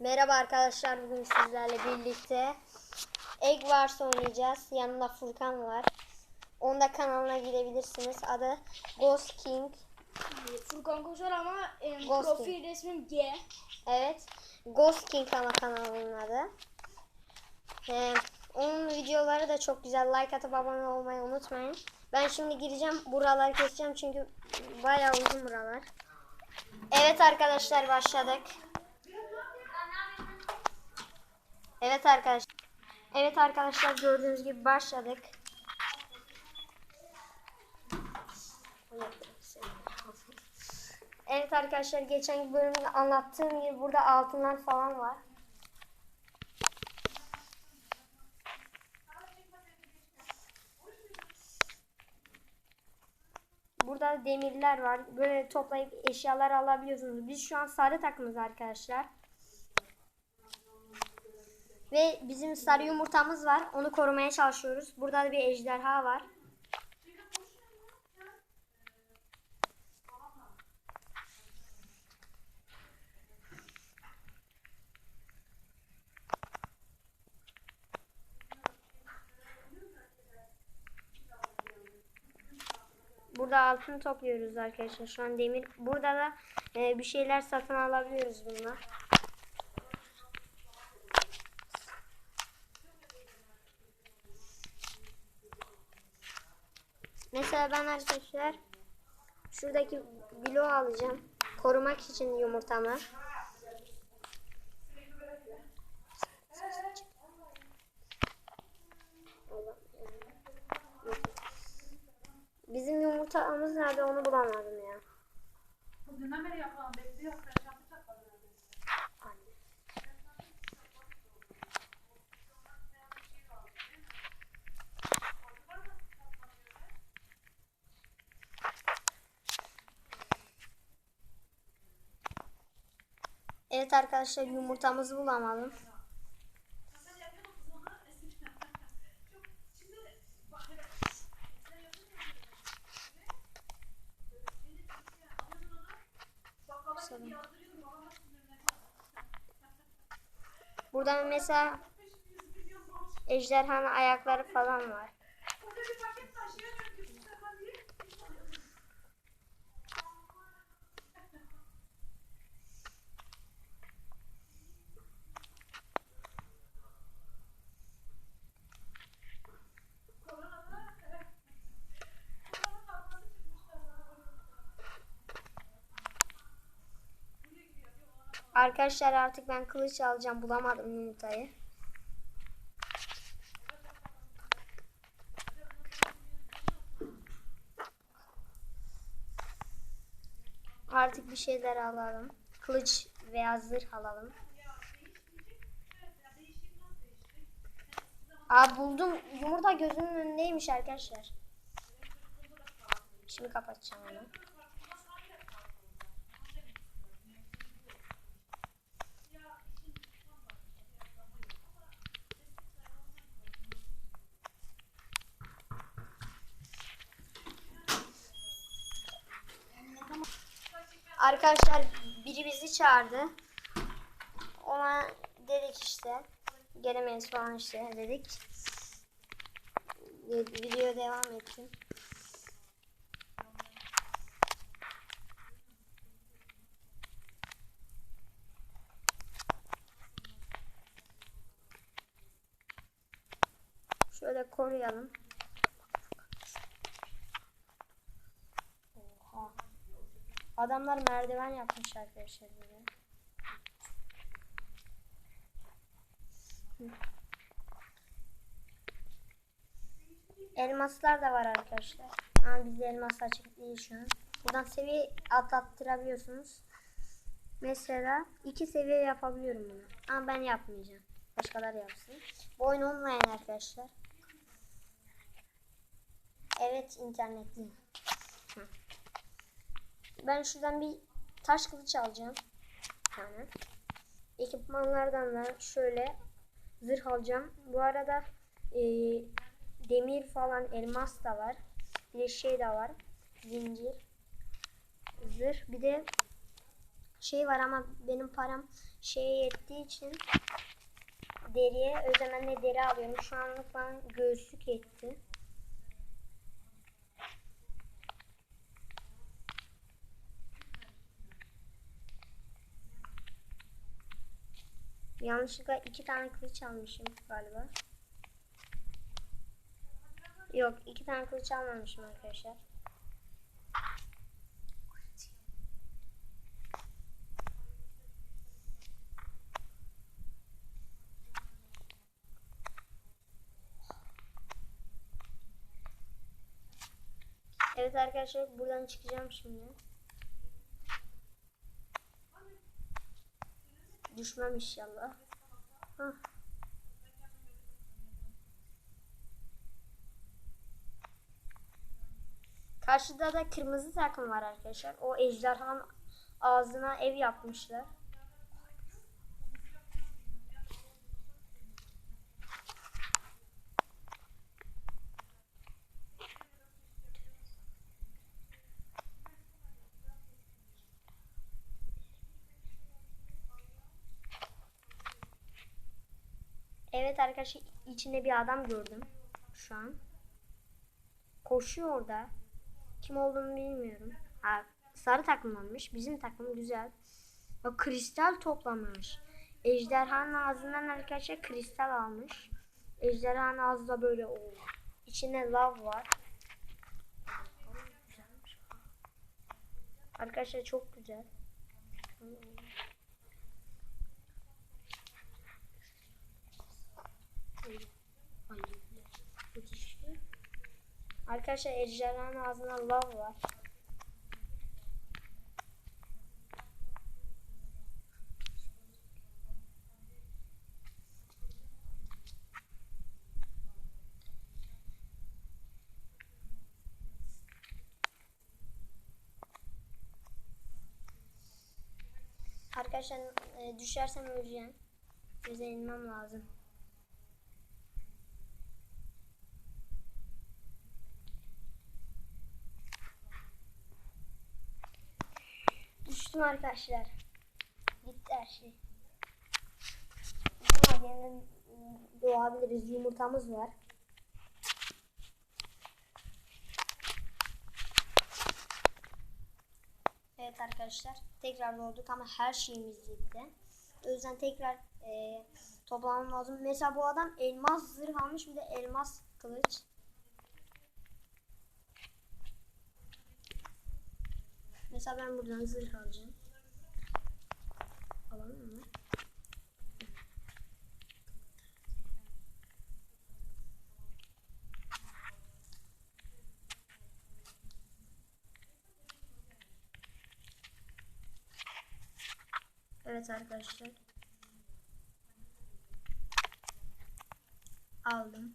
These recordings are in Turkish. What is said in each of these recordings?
Merhaba arkadaşlar bugün sizlerle birlikte Egg Wars oynayacağız. Yanında Furkan var. Onda kanalına gidebilirsiniz. Adı Ghost King. Furkan Koşar ama e, Ghost profil resmim G. Evet. Ghost King ama kanalının adı. Ee, onun videoları da çok güzel. Like atıp abone olmayı unutmayın. Ben şimdi gireceğim. Buraları keseceğim çünkü bayağı uzun buralar. Evet arkadaşlar başladık. Evet arkadaşlar. Evet arkadaşlar gördüğünüz gibi başladık. Evet arkadaşlar geçen bölümde anlattığım gibi burada altınlar falan var. Burada demirler var. Böyle toplayıp eşyalar alabiliyorsunuz. Biz şu an sarı takımız arkadaşlar. Ve bizim sarı yumurtamız var. Onu korumaya çalışıyoruz. Burada da bir ejderha var. Burada altın topluyoruz arkadaşlar. Şu an demir. Burada da e, bir şeyler satın alabiliyoruz bununla. Mesela ben arkadaşlar şuradaki bloğu alacağım. Korumak için yumurtamı. Bizim yumurtamız nerede onu bulamadım ya. Bugünden beri yapalım bekliyor. Evet arkadaşlar yumurtamızı bulamadım. Burada mesela ejderhanın ayakları falan var. Arkadaşlar artık ben kılıç alacağım. Bulamadım yumurtayı. Artık bir şeyler alalım. Kılıç veya zırh alalım. Aa buldum. Yumurta gözümün önündeymiş arkadaşlar. Şimdi kapatacağım onu. Arkadaşlar biri bizi çağırdı. Ona dedik işte gelemeyiz falan işte dedik. Video devam etsin. Şöyle koruyalım. Adamlar merdiven yapmış arkadaşlar. Hı. Elmaslar da var arkadaşlar. Ama bizde elmas açık değil şu an. Buradan seviye atlattırabiliyorsunuz. Mesela iki seviye yapabiliyorum bunu. Ama ben yapmayacağım. Başkaları yapsın. Bu oyun olmayan arkadaşlar. Evet internetli. Ben şuradan bir taş kılıç alacağım. Bir tane. Ekipmanlardan da şöyle zırh alacağım. Bu arada e, demir falan elmas da var. Bir de şey de var. Zincir. Zırh. Bir de şey var ama benim param şeye yettiği için deriye özemenle deri alıyorum. Şu anlık bana göğüslük yetti. Yanlışlıkla iki tane kılıç almışım galiba. Yok iki tane kılıç almamışım arkadaşlar. Evet arkadaşlar buradan çıkacağım şimdi. Düşmem inşallah. Karşıda da kırmızı takım var arkadaşlar. O ejderhanın ağzına ev yapmışlar. Evet arkadaşlar içinde bir adam gördüm şu an. Koşuyor orada. Kim olduğunu bilmiyorum. Ha, sarı takımlanmış. Bizim takım güzel. Bak kristal toplamış. Ejderhanın ağzından arkadaşlar kristal almış. Ejderhanın ağzı da böyle oldu. İçinde lav var. Arkadaşlar çok güzel. Arkadaşlar ejderhanın ağzına lav var. Arkadaşlar e, düşersem öleceğim. Bize inmem lazım. Düştüm arkadaşlar. Gitti her şey. Ama yeniden doğabiliriz. Yumurtamız var. Evet arkadaşlar. Tekrar doğduk ama her şeyimiz gitti. O yüzden tekrar e, toplamam lazım. Mesela bu adam elmas zırh almış bir de elmas kılıç. Mesela ben buradan zırh alacağım. Alalım mı? Evet arkadaşlar. Aldım.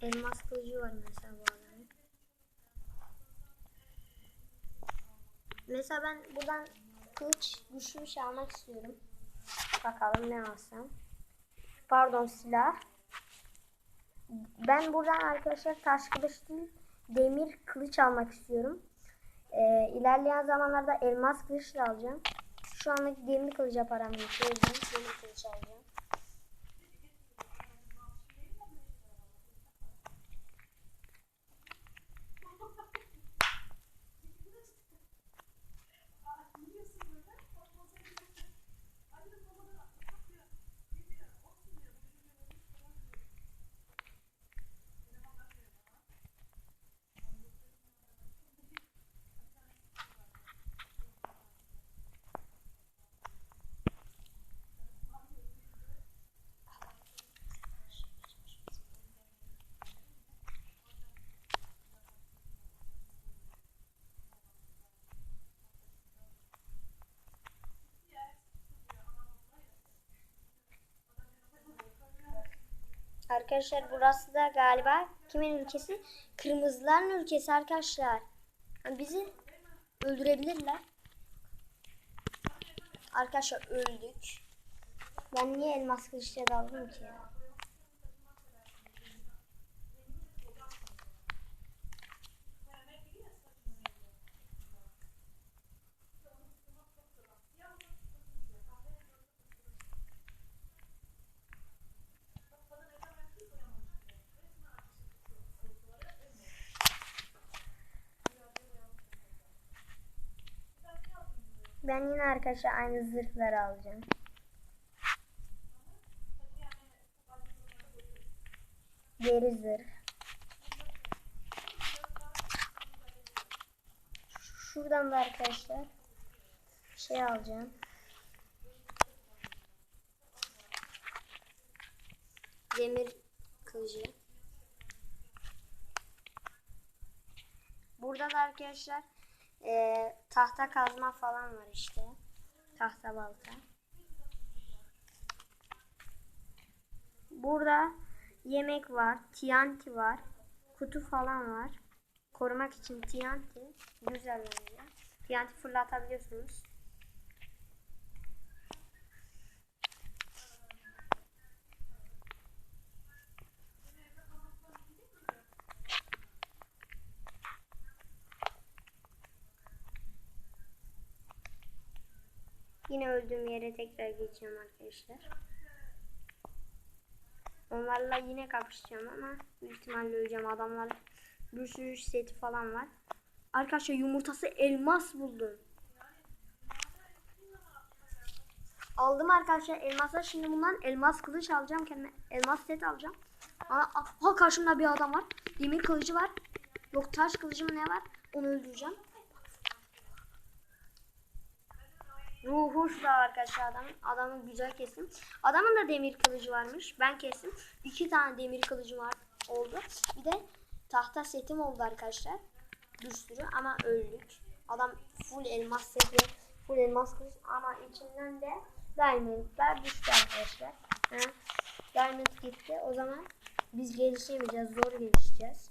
Elmas kılıcı var mesela bu adamın. Mesela ben buradan kılıç güçlü bir şey almak istiyorum. Bakalım ne alsam. Pardon silah. Ben buradan arkadaşlar taş kılıç değil demir kılıç almak istiyorum. Ee, ilerleyen zamanlarda elmas kılıç da alacağım. Şu anlık demir kılıca param yüzden demir kılıç alacağım. Arkadaşlar burası da galiba kimin ülkesi? Kırmızıların ülkesi arkadaşlar. Yani bizi öldürebilirler. Arkadaşlar öldük. Ben niye elmas kılıçla daldım ki ya? Ben yine arkadaşlar aynı zırhları alacağım. Deri zırh. Şuradan da arkadaşlar şey alacağım. Demir kılıcı. Burada da arkadaşlar eee, tahta kazma falan var işte. Tahta balta. Burada yemek var, TNT var, kutu falan var. Korumak için TNT güzel bence. TNT fırlatabiliyorsunuz. Yine öldüğüm yere tekrar geçeceğim arkadaşlar. Onlarla yine kapışacağım ama büyük ihtimalle öleceğim. Adamlar bir sürü seti falan var. Arkadaşlar yumurtası elmas buldum. Aldım arkadaşlar elmaslar. Şimdi bundan elmas kılıç alacağım. Kendime elmas set alacağım. Aa, ha karşımda bir adam var. Demir kılıcı var. Yok taş kılıcı mı ne var? Onu öldüreceğim. Ruhu şu da arkadaşlar adamın. Adamı güzel kestim. Adamın da demir kılıcı varmış. Ben kestim. İki tane demir kılıcım var oldu. Bir de tahta setim oldu arkadaşlar. Bir sürü ama öldük. Adam full elmas seti, full elmas kılıç ama içinden de diamondlar düştü arkadaşlar. Ha? Diamond gitti. O zaman biz gelişemeyeceğiz. Zor gelişeceğiz.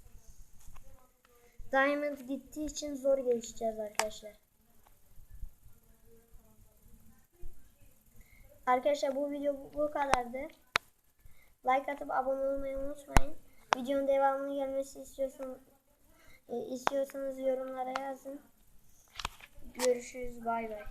Diamond gittiği için zor gelişeceğiz arkadaşlar. Arkadaşlar bu video bu- kadardı. Like atıp abone olmayı unutmayın. Videonun devamını gelmesi istiyorsanız istiyorsanız yorumlara yazın. Görüşürüz. Bay bay.